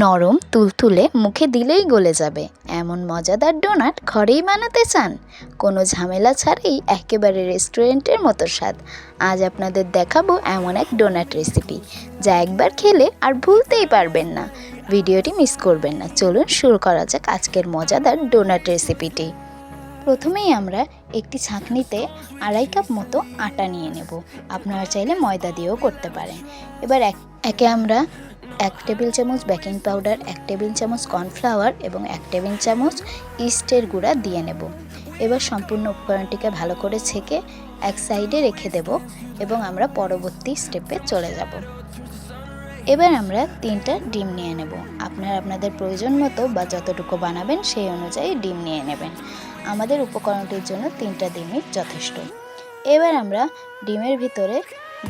নরম তুলতুলে মুখে দিলেই গলে যাবে। এমন মজাদার ডোনাট ঘরেই বানাতে চান? কোনো ঝামেলা ছাড়াই একেবারে রেস্টুরেন্টের মতো স্বাদ। আজ আপনাদের দেখাবো এমন এক ডোনাট রেসিপি, যা একবার খেলে আর ভুলতেই পারবেন না। ভিডিওটি মিস করবেন না। চলুন শুরু করা যাক আজকের মজাদার ডোনাট রেসিপিটি। প্রথমেই আমরা একটি ছাঁকনিতে আড়াই কাপ মতো আটা নিয়ে নেব। আপনারা চাইলে ময়দা দিয়েও করতে পারেন। এবার এক আমরা এক টেবিল চামচ বেকিং পাউডার, এক টেবিল চামচ কর্নফ্লাওয়ার এবং এক টেবিল চামচ ইস্টের গুঁড়া দিয়ে নেব। এবার সম্পূর্ণ উপকরণটিকে ভালো করে ছেঁকে এক সাইডে রেখে দেব এবং আমরা পরবর্তী স্টেপে চলে যাব। এবার আমরা তিনটা ডিম নিয়ে নেব। আপনারা আপনাদের প্রয়োজন মতো বা যতটুকু বানাবেন সেই অনুযায়ী ডিম নিয়ে নেবেন। আমাদের উপকরণটির জন্য তিনটা ডিমই যথেষ্ট। এবার আমরা ডিমের ভিতরে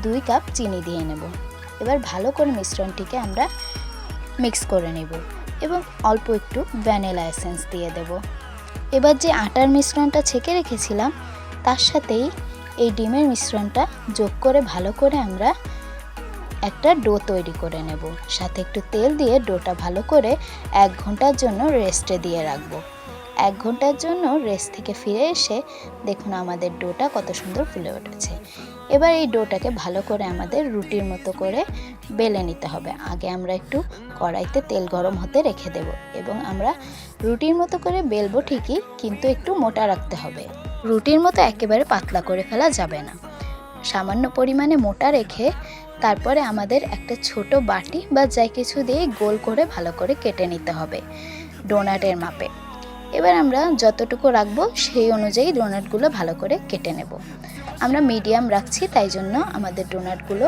দুই কাপ চিনি দিয়ে নেব। এবার ভালো করে মিশ্রণটিকে আমরা মিক্স করে নেব এবং অল্প একটু ভ্যানিলা এসেন্স দিয়ে দেব। এবার যে আটার মিশ্রণটা ছেঁকে রেখেছিলাম, তার সাথেই এই ডিমের মিশ্রণটা যোগ করে ভালো করে আমরা একটা ডো তৈরি করে নেব। সাথে একটু তেল দিয়ে ডোটা ভালো করে এক ঘণ্টার জন্য রেস্টে দিয়ে রাখব। এক ঘণ্টার জন্য রেস্ট থেকে ফিরে এসে দেখুন আমাদের ডোটা কত সুন্দর ফুলে উঠেছে। এবার এই ডোটাকে ভালো করে আমাদের রুটির মতো করে বেলে নিতে হবে। আগে আমরা একটু কড়াইতে তেল গরম হতে রেখে দেব এবং আমরা রুটির মতো করে বেলবো ঠিকই, কিন্তু একটু মোটা রাখতে হবে। রুটির মতো একেবারে পাতলা করে ফেলা যাবে না। সামান্য পরিমাণে মোটা রেখে তারপরে আমাদের একটা ছোট বাটি বা যাই কিছু দিয়ে গোল করে ভালো করে কেটে নিতে হবে। ডোনাটের মাপে। এবার আমরা যতটুকু রাখব সেই অনুযায়ী ডোনাটগুলো ভালো করে কেটে নেব। আমরা মিডিয়াম রাখছি, তাই জন্য আমাদের ডোনাটগুলো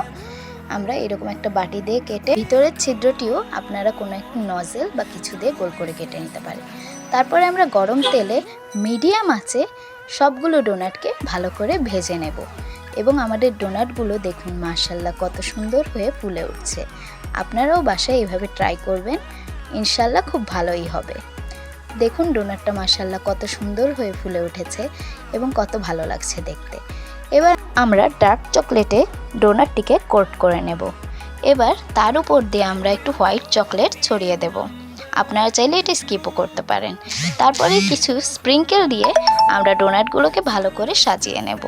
আমরা এরকম একটা বাটি দিয়ে কেটে ভিতরের ছিদ্রটিও আপনারা কোনো একটু নজেল বা কিছু দিয়ে গোল করে কেটে নিতে পারেন। তারপরে আমরা গরম তেলে মিডিয়াম আছে সবগুলো ডোনাটকে ভালো করে ভেজে নেব এবং আমাদের ডোনাটগুলো দেখুন মার্শাল্লাহ কত সুন্দর হয়ে ফুলে উঠছে। আপনারাও বাসায় এভাবে ট্রাই করবেন ইনশাল্লাহ খুব ভালোই হবে। দেখুন ডোনাটটা মাসাল্লাহ কত সুন্দর হয়ে ফুলে উঠেছে এবং কত ভালো লাগছে দেখতে। এবার আমরা ডার্ক চকলেটে ডোনাটটিকে কোট করে নেব। এবার তার উপর দিয়ে আমরা একটু হোয়াইট চকলেট ছড়িয়ে দেব। আপনারা চাইলে এটি স্কিপও করতে পারেন। তারপরে কিছু স্প্রিঙ্কেল দিয়ে আমরা ডোনাটগুলোকে ভালো করে সাজিয়ে নেব।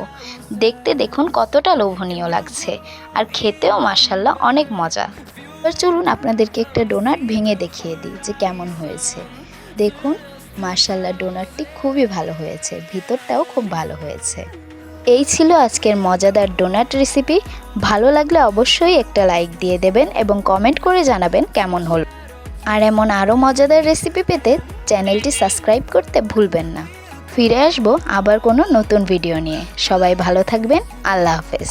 দেখতে দেখুন কতটা লোভনীয় লাগছে। আর খেতেও মাসাল্লাহ অনেক মজা। এবার চলুন আপনাদেরকে একটা ডোনাট ভেঙে দেখিয়ে দিই যে কেমন হয়েছে। দেখুন মার্শাল্লাহ ডোনাটটি খুবই ভালো হয়েছে, ভিতরটাও খুব ভালো হয়েছে। এই ছিল আজকের মজাদার ডোনাট রেসিপি। ভালো লাগলে অবশ্যই একটা লাইক দিয়ে দেবেন এবং কমেন্ট করে জানাবেন কেমন হল। আর এমন আরও মজাদার রেসিপি পেতে চ্যানেলটি সাবস্ক্রাইব করতে ভুলবেন না। ফিরে আসব আবার কোনো নতুন ভিডিও নিয়ে। সবাই ভালো থাকবেন। আল্লাহ হাফেজ।